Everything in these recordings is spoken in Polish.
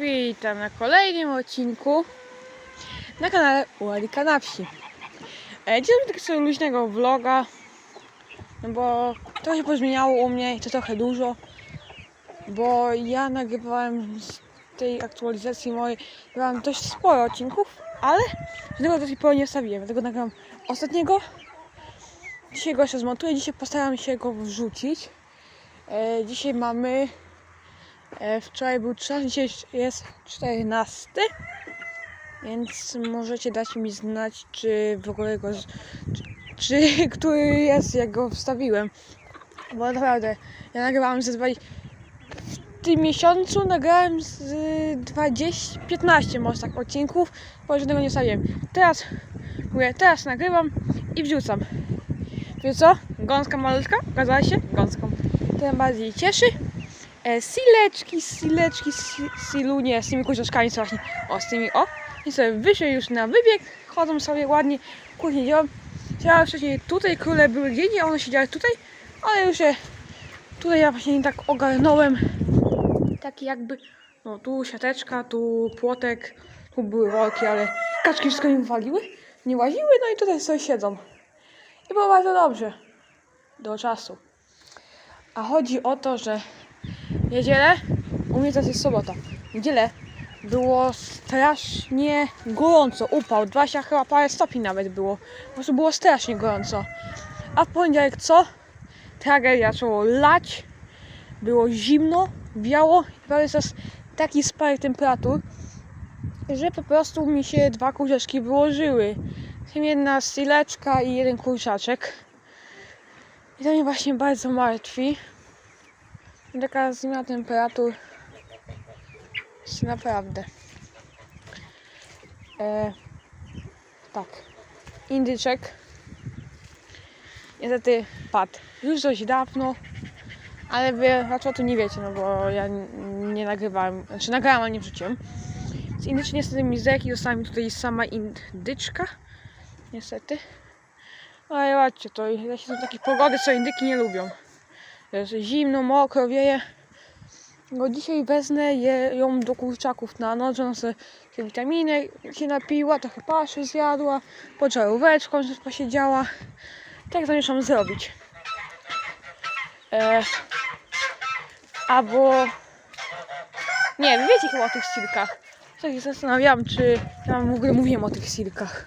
Witam na kolejnym odcinku na kanale Ualika na wsi. E, Dzisiaj zrobię takiego luźnego vloga, no bo to się pozmieniało u mnie i to trochę dużo, bo ja nagrywałem z tej aktualizacji mojej, nagrałem dość sporo odcinków, ale żadnego do tej pory nie wstawiłem, dlatego nagram ostatniego. Dzisiaj go jeszcze zmontuję, dzisiaj postaram się go wrzucić. E, dzisiaj mamy Wczoraj był 13, dzisiaj jest 14. Więc możecie dać mi znać, czy w ogóle go. Czy, czy który jest, jak go wstawiłem. Bo naprawdę, ja nagrywałem ze 20. W tym miesiącu nagrałem z y, 20, 15 może tak odcinków, bo żadnego nie wstawiłem. Teraz, mówię, teraz nagrywam i wrzucam. Wiecie co? Gąska malutka? Okazała się gąską. Tym bardziej cieszy. E, sileczki, sileczki, si, silunie z tymi kurczaczkami co właśnie, o z tymi, o. I sobie wyszły już na wybieg, chodzą sobie ładnie, kuchnię działam. Siedziały wcześniej tutaj, króle były gdzie indziej, one siedziały tutaj, ale już je tutaj ja właśnie tak ogarnąłem. Taki jakby, no tu siateczka, tu płotek, tu były rolki, ale kaczki wszystko im waliły, nie łaziły, no i tutaj sobie siedzą. I było bardzo dobrze. Do czasu. A chodzi o to, że niedzielę, u mnie teraz jest sobota. W Niedzielę było strasznie gorąco, upał, 20 chyba parę stopni nawet było. Po prostu było strasznie gorąco. A w poniedziałek co? Tragedia, zaczęło lać, było zimno, wiało i prawie jest taki spadek temperatur, że po prostu mi się dwa kurczaczki wyłożyły. Jedna styleczka i jeden kurczaczek. I to mnie właśnie bardzo martwi. Taka zmiana temperatur jest naprawdę. E, tak. Indyczek. Niestety padł. Już dość dawno. Ale wy raczej o tym nie wiecie, no bo ja nie nagrywałem. Znaczy nagrałam, ale nie wrzuciłem. Z indyczek niestety mi zdech i została mi tutaj sama indyczka. Niestety. Ale zobaczcie, to jeśli są takie pogody, co indyki nie lubią. Jest zimno, mokro, wieje. No dzisiaj wezmę je, ją do kurczaków na noc, ona sobie witaminy się napiła, trochę paszy zjadła, pod żaróweczką się posiedziała. Tak zamierzam zrobić. E, albo... Nie, wiecie chyba o tych silkach. Tak się zastanawiałam, czy ja w ogóle mówiłem o tych silkach.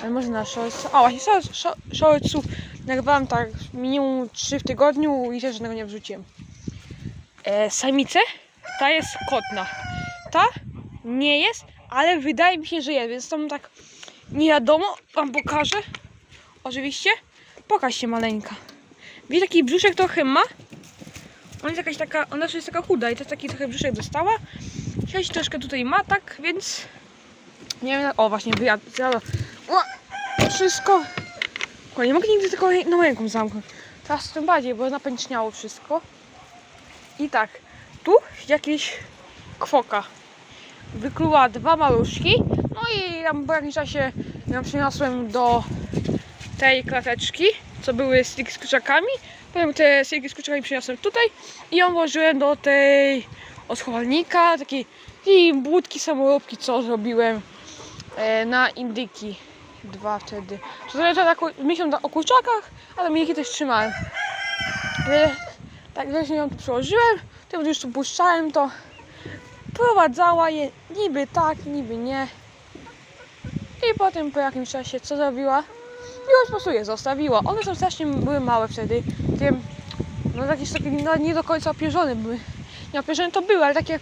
Ale może na shorts. O, właśnie shorts- shor- shortsów nagrywałam tak minimum 3 w tygodniu i też żadnego nie wrzuciłem. E, samice? Ta jest kotna. Ta nie jest, ale wydaje mi się, że jest, więc tam tak nie wiadomo. Wam pokażę. Oczywiście. Pokaż się maleńka. Widzisz taki brzuszek trochę ma? Ona jest jakaś taka, ona też jest taka chuda i to taki trochę brzuszek dostała. Sześć troszkę tutaj ma, tak, więc nie wiem, o właśnie wyjadł, wszystko. O, nie mogę nigdy tylko jedną ręką zamknąć. Teraz tym bardziej, bo napęczniało wszystko. I tak, tu jakieś kwoka. Wykluła dwa maluszki. No i tam po jakimś czasie ją przyniosłem do tej klateczki, co były sticki z kurczakami. Potem te sticki z kurczakami przyniosłem tutaj i ją włożyłem do tej oschowalnika, takiej i budki samoróbki, co zrobiłem e, na indyki dwa wtedy. To zależy tak myślą o kurczakach, ale milki też trzymałem. E, tak właśnie ją tu przyłożyłem, tym już tu puszczałem to. Prowadzała je niby tak, niby nie. I potem po jakimś czasie co zrobiła? I po prostu je zostawiła. One są strasznie były małe wtedy. Tym, no jakieś takie no, nie do końca opierzone były. Nie opierzone to były, ale takie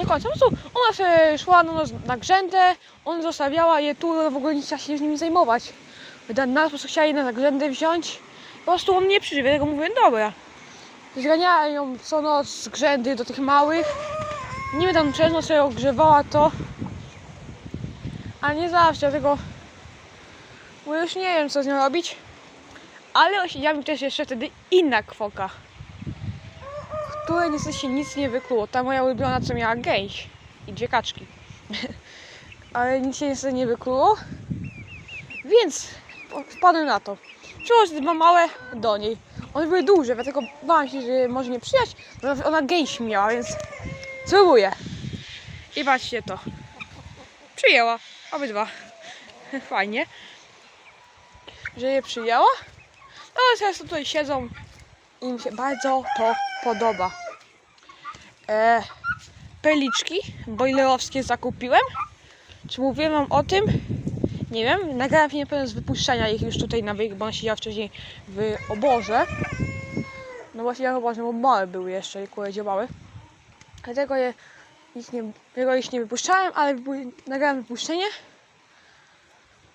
nie końca. Po prostu ona sobie szła no, na grzędę, on zostawiała je tu, w ogóle nie chciała się z nimi zajmować. Na nas po prostu chciała je na grzędę wziąć. Po prostu on nie przyjdzie, dlatego mówię, dobra. Zganiała ją co noc z grzędy do tych małych. Niby tam przez sobie ogrzewała to. A nie zawsze, dlatego bo już nie wiem co z nią robić. Ale osiedziała mi też jeszcze wtedy inna kwoka. Której niestety się nic nie wykluło. Ta moja ulubiona co miała gęś i dwie kaczki. Ale nic się niestety nie wykluło. Więc wpadłem na to. Przyłożyć dwa małe do niej. One były duże, dlatego bałam się, że może nie przyjść, bo ona gęś miała, więc spróbuję. I patrzcie to. Przyjęła. Obydwa. Fajnie. Że je przyjęła. No ale teraz tutaj siedzą i mi się bardzo to podoba. E, peliczki boilerowskie zakupiłem. Czy mówiłem wam o tym? Nie wiem. Nagrałem film pewien z wypuszczenia ich już tutaj na wyjazd, bo one siedziały wcześniej w oborze. No właśnie ja chyba, bo małe były jeszcze i kurde działały. Dlatego je, ich nie, tego ich nie wypuszczałem, ale nagrałem wypuszczenie.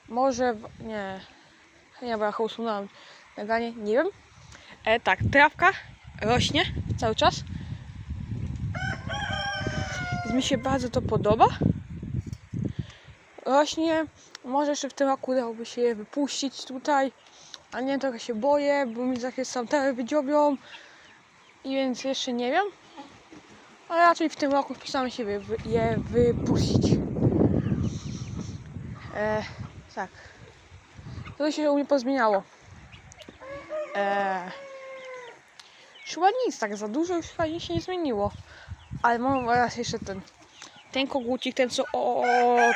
Może, w- nie, nie, bo ja usunąłem nagranie, nie wiem. E, tak, trawka rośnie cały czas. Więc mi się bardzo to podoba. Rośnie, może jeszcze w tym roku dałoby się je wypuścić tutaj. A nie, trochę się boję, bo mi takie sam te wydziobią. I więc jeszcze nie wiem. Ale raczej w tym roku postaram się je wypuścić. E, tak. To się u mnie pozmieniało. E, chyba nic tak za dużo już fajnie się nie zmieniło. Ale mam teraz jeszcze ten. Ten kogucik, ten co. O,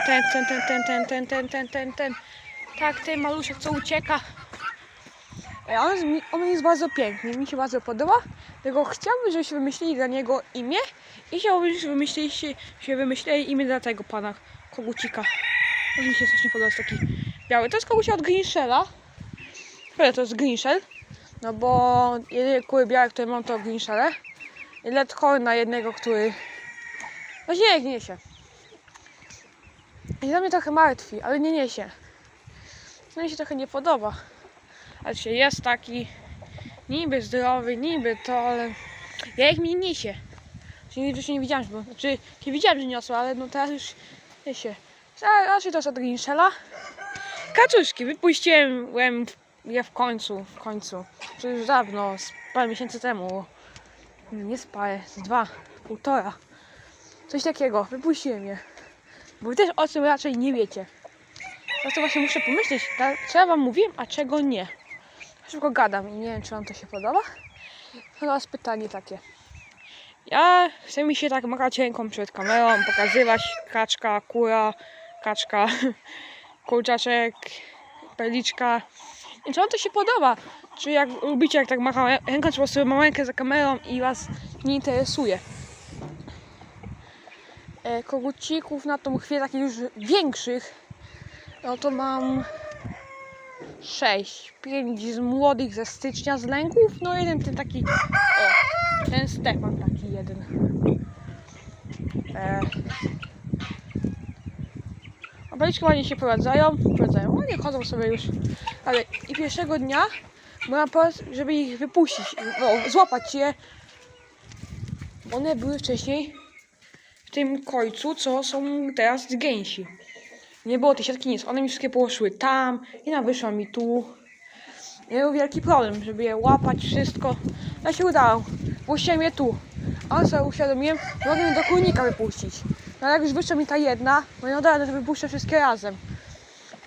ten, ten, ten, ten, ten, ten, ten, ten, ten, ten. Tak, ten maluszek co ucieka. E, On jest, on jest bardzo piękny, mi się bardzo podoba. Tylko chciałbym, żebyście wymyślili dla niego imię i chciałbym, żebyście wymyślili, się wymyślili imię dla tego pana kogucika. On mi się strasznie podoba, jest taki biały. To jest kogucia od Greenshella. Chyba to jest Greenshell. No bo jedyne kury białe, które mam to Greenshelle. I Letcore na jednego, który... No nie, niesie. I to mnie trochę martwi, ale nie niesie. To mi się trochę nie podoba. Ale się jest taki niby zdrowy, niby to, ale ja ich mi niesie. Czyli nigdy wcześniej nie widziałam, bo, znaczy nie widziałam, że niosła, ale no teraz już niesie. Raczej to jest od Grinchella. Kaczuszki, wypuściłem je w końcu, w końcu. To już dawno, z parę miesięcy temu. Nie z parę, z dwa, półtora. Coś takiego, wypuściłem je. Bo wy też o tym raczej nie wiecie. Teraz to właśnie muszę pomyśleć, ja wam mówiłem, a czego nie. Szybko gadam i nie wiem, czy wam to się podoba. Teraz pytanie takie. Ja chcę mi się tak machać ręką przed kamerą, pokazywać kaczka, kura, kaczka, kurczaczek, perliczka. I czy wam to się podoba? Czy jak lubicie, jak tak macham ręką, czy po prostu mam rękę za kamerą i was nie interesuje? E, kogucików na tą chwilę takich już większych, no to mam 6, 5 z młodych ze stycznia z lęków, no jeden ten taki, o, ten Stefan taki jeden. E, Obaliczki ładnie się prowadzają, prowadzają, ładnie chodzą sobie już, ale i pierwszego dnia byłam pomysł, żeby ich wypuścić, no, złapać je, one były wcześniej w tym końcu, co są teraz gęsi. Nie było tej siatki nic. One mi wszystkie poszły tam, jedna wyszła mi tu. I był wielki problem, żeby je łapać, wszystko. Ja się udało. Puściłem je tu. A sobie uświadomiłem, mogę do kurnika wypuścić. No ale jak już wyszła mi ta jedna, no i no że wypuszczę wszystkie razem.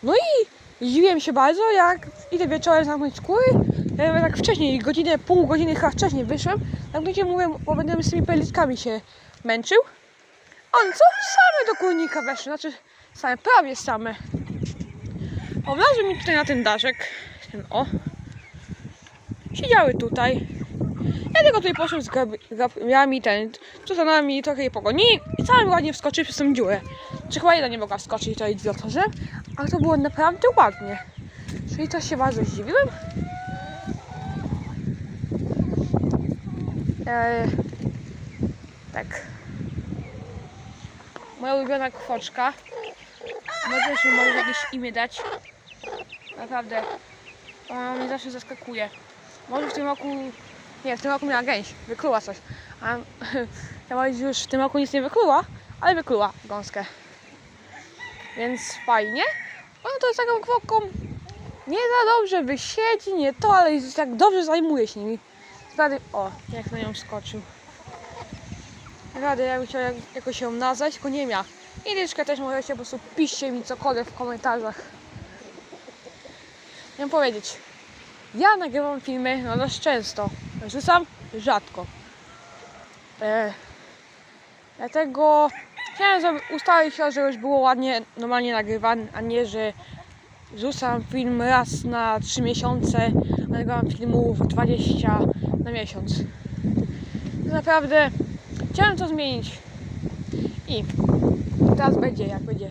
No i zdziwiłem się bardzo, jak idę wieczorem zamknąć skóry. Ja tak wcześniej, godzinę, pół godziny chyba wcześniej wyszłem. Tak ludzie mówią, bo będę z tymi perliczkami się męczył. On co? Same do kurnika weszły, znaczy same, prawie same. O, wlazły mi tutaj na ten daszek. Ten o. Siedziały tutaj. Ja tylko tutaj poszłem z grabiami, ten, co za nami, trochę je pogonili i całe ładnie wskoczyły przez tą dziurę. Jedna nie mogła wskoczyć, to idiotorze, ale to było naprawdę ładnie. Czyli to się bardzo zdziwiłem. Eee, tak. Moja ulubiona kwoczka. Może że może jakieś imię dać. Naprawdę. Ona mnie zawsze zaskakuje. Może w tym roku. Nie, w tym roku miała gęś. Wykluła coś. A ja już w tym roku nic nie wykluła, ale wykluła gąskę. Więc fajnie. Ona to jest taką kwotką. Nie za dobrze wysiedzi, nie to, ale jest tak dobrze zajmuje się nimi. Naprawdę, o, jak na nią skoczył. Naprawdę, ja bym chciała jak- jakoś ją nazwać, tylko nie miała. I Ryczkę też możecie po prostu piszcie mi cokolwiek w komentarzach. Miałem powiedzieć. Ja nagrywam filmy no dość często. Rzucam rzadko. E, dlatego Chciałem sobie ustalić się, że już było ładnie, normalnie nagrywane, a nie, że rzucam film raz na 3 miesiące, a nagrywam filmów 20 na miesiąc. Naprawdę chciałem to zmienić. I teraz będzie, jak będzie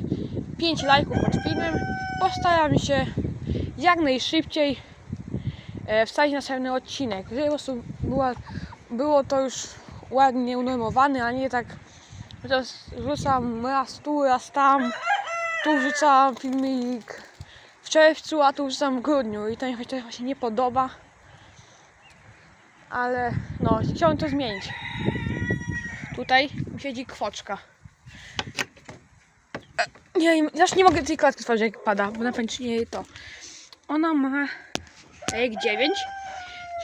5 lajków pod filmem, postaram się jak najszybciej e, wstawić następny odcinek. Była, było to już ładnie unormowane, a nie tak że rzucam raz tu, raz tam. Tu wrzucam filmik w czerwcu, a tu wrzucam w grudniu i to mi się właśnie nie podoba. Ale no, chciałem to zmienić. Tutaj siedzi kwoczka. E, Nie, też nie mogę tej klatki tworzyć jak pada, bo na pewno jej to. Ona ma 9,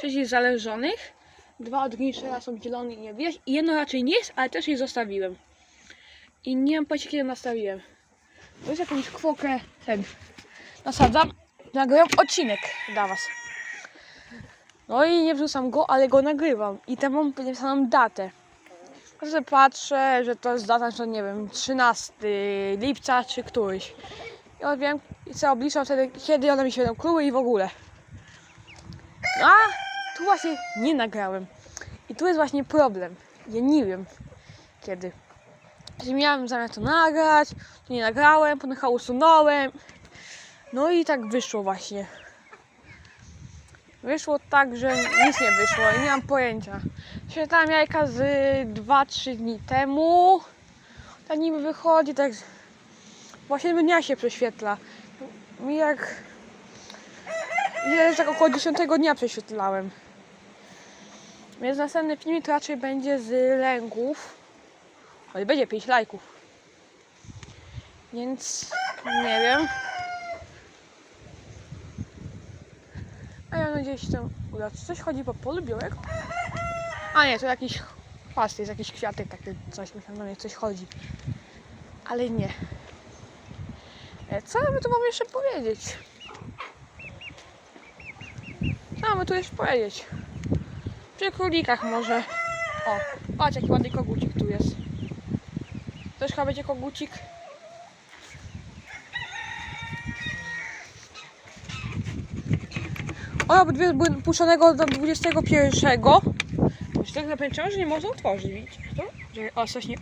6 jest zależonych, dwa odgnisze są zielone i nie widać i jedno raczej nie jest, ale też jej zostawiłem. I nie mam pojęcia kiedy nastawiłem. To jest jakąś kwokę ten. Nasadzam, nagrywam odcinek dla was. No i nie wrzucam go, ale go nagrywam. I tam mam napisaną datę. Każdy patrzę, że to jest data, że nie wiem, 13 lipca czy któryś. I ja wiem, i co obliczam wtedy, kiedy one mi się będą kluły i w ogóle. A tu właśnie nie nagrałem. I tu jest właśnie problem. Ja nie wiem kiedy. Że miałem zamiar to nagrać, to nie nagrałem, potem usunąłem. No i tak wyszło właśnie. Wyszło tak, że nic nie wyszło i nie mam pojęcia. Świetłam jajka z 2-3 dni temu. Ta niby wychodzi tak 7 dnia się prześwietla. Mi jak jest tak około 10 dnia prześwietlałem. Więc następny filmik to raczej będzie z lęków. Ale będzie 5 lajków. Więc nie wiem. A ja nadzieję, że tam uda. Czy coś chodzi po polu? A nie, to jakiś chwast jest, jakiś kwiatek taki coś, myślałem, że coś chodzi. Ale nie. E, Co ja by tu mam jeszcze powiedzieć? Co mamy tu jeszcze powiedzieć? Przy królikach może. O, patrz jaki ładny kogucik tu jest. Też chyba będzie kogucik. O, obydwie były puszczonego do 21. Już tak zapęczyłem, że nie można otworzyć, widzicie to? Ostrość, nie.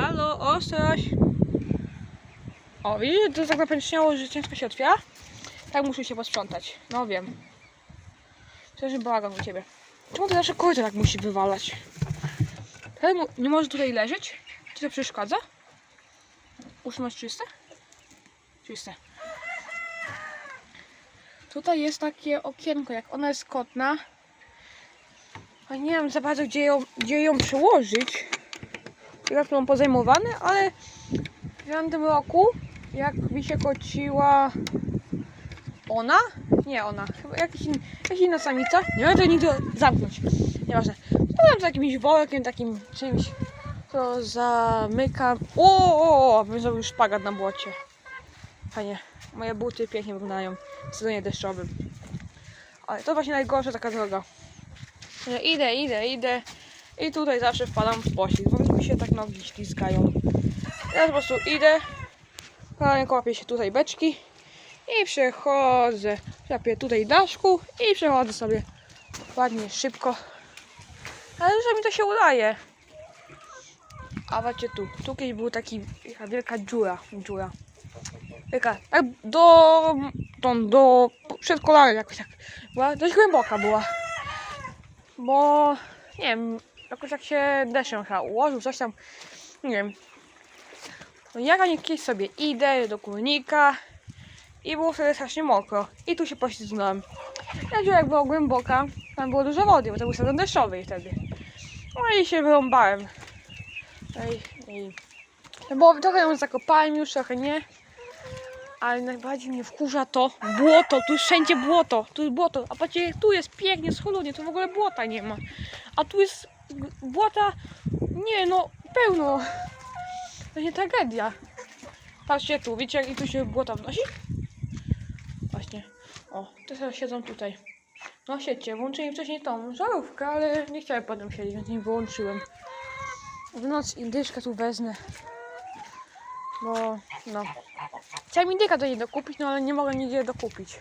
Halo, ostrość. O, widzicie, to tak napęczniało, że ciężko się otwiera? Tak muszę się posprzątać. No wiem. Przecież bałagan u ciebie. Czemu to nasze kocie tak musi wywalać? Nie może tutaj leżeć? Czy to przeszkadza? Masz czyste? Czyste. Tutaj jest takie okienko, jak ona jest kotna. A nie wiem za bardzo, gdzie ją, gdzie ją przełożyć. Jak mam pozajmowane, ale w tamtym roku, jak mi się kociła ona? Nie ona, chyba jakiś, in, jakaś inna samica. Nie to nigdy zamknąć. Nieważne. Potem z jakimś workiem, takim czymś, to zamykam. O, o, bym zrobił szpagat na błocie. Fajnie. Moje buty pięknie wyglądają w sezonie deszczowym. Ale to właśnie najgorsza taka droga. Ja idę, idę, idę. I tutaj zawsze wpadam w poślizg, bo mi się tak nogi ślizgają. Ja po prostu idę, kolejnie łapię się tutaj beczki i przechodzę. Łapię tutaj daszku i przechodzę sobie ładnie, szybko. Ale że mi to się udaje. A patrzcie tu, tu kiedyś był taki taka wielka dziura, dziura. Tak do, do, do przedkolary jakoś tak była, dość głęboka była. Bo, nie wiem, jakoś jak się deszczem chyba ułożył, coś tam, nie wiem. No ja kiedyś sobie idę do kurnika i było wtedy strasznie mokro. I tu się poślizgnąłem. Ja dziura jak była głęboka, tam było dużo wody, bo to był sezon deszczowy wtedy. No i się wyrąbałem. Ej, ej. No bo trochę ją zakopałem już, trochę nie. Ale najbardziej mnie wkurza to błoto, tu jest wszędzie błoto, tu jest błoto, a patrzcie, tu jest pięknie, schludnie, tu w ogóle błota nie ma. A tu jest błota, nie no, pełno. To nie tragedia. Patrzcie tu, widzicie jak tu się błota wnosi? O, te siedzą tutaj. No siedźcie, włączyłem wcześniej tą żarówkę, ale nie chciałem potem siedzieć, więc nie wyłączyłem. w noc tu wezmę. Bo no. Chciałem indyka do niej dokupić, no ale nie mogę nigdzie dokupić.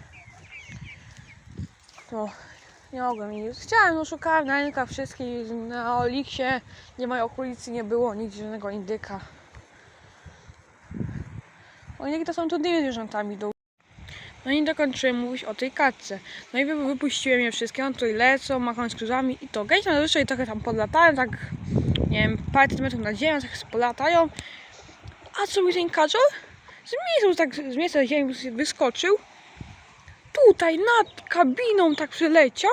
No, nie mogłem jej. Chciałem, no szukałem na rynka wszystkich, na Oliksie, nie mojej okolicy nie było nigdzie żadnego indyka. Bo indyki to są trudnymi zwierzętami do no i dokończyłem mówić o tej katce. No i wy- wypuściłem je wszystkie, one tutaj lecą, macham z i to. Gdzieś zazwyczaj trochę tam podlatają, tak nie wiem, parę centymetrów nad ziemią, tak polatają. A co mi ten kaczor? Z miejsca, tak z miejsca ziemi wyskoczył. Tutaj nad kabiną tak przyleciał.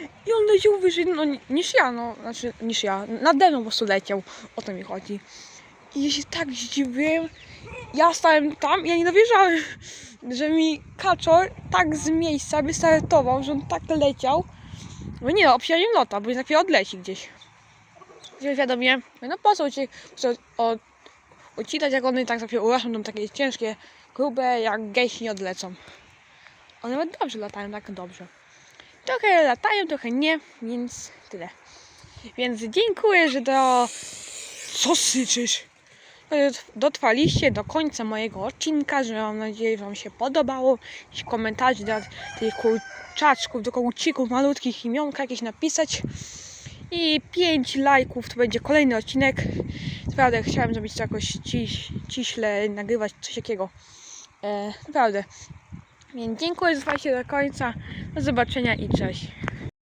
I on leciał wyżej no, niż ja, no, znaczy niż ja. Nade mną po prostu leciał. O to mi chodzi. I ja się tak zdziwiłem. Ja stałem tam i ja nie dowierzałem, że mi kaczor tak z miejsca wystartował, że on tak leciał. No nie no, obsiadłem lota, bo chwilę odleci gdzieś. Gdzie wiadomie, no po co ci co, od, odcinać, jak one tak chwilę urosną, są takie ciężkie, grube, jak gęsi odlecą. One nawet dobrze latają, tak dobrze. Trochę latają, trochę nie, więc tyle. Więc dziękuję, że do... Co syczysz? Że dotrwaliście do końca mojego odcinka, że mam nadzieję, że Wam się podobało. Jakieś komentarze dla tych kurczaczków, do kołcików malutkich imionka jakieś napisać. I 5 lajków to będzie kolejny odcinek. Naprawdę chciałem zrobić to jakoś ciś, ciśle, nagrywać coś takiego. E, naprawdę. Więc dziękuję, że do końca. Do zobaczenia i cześć.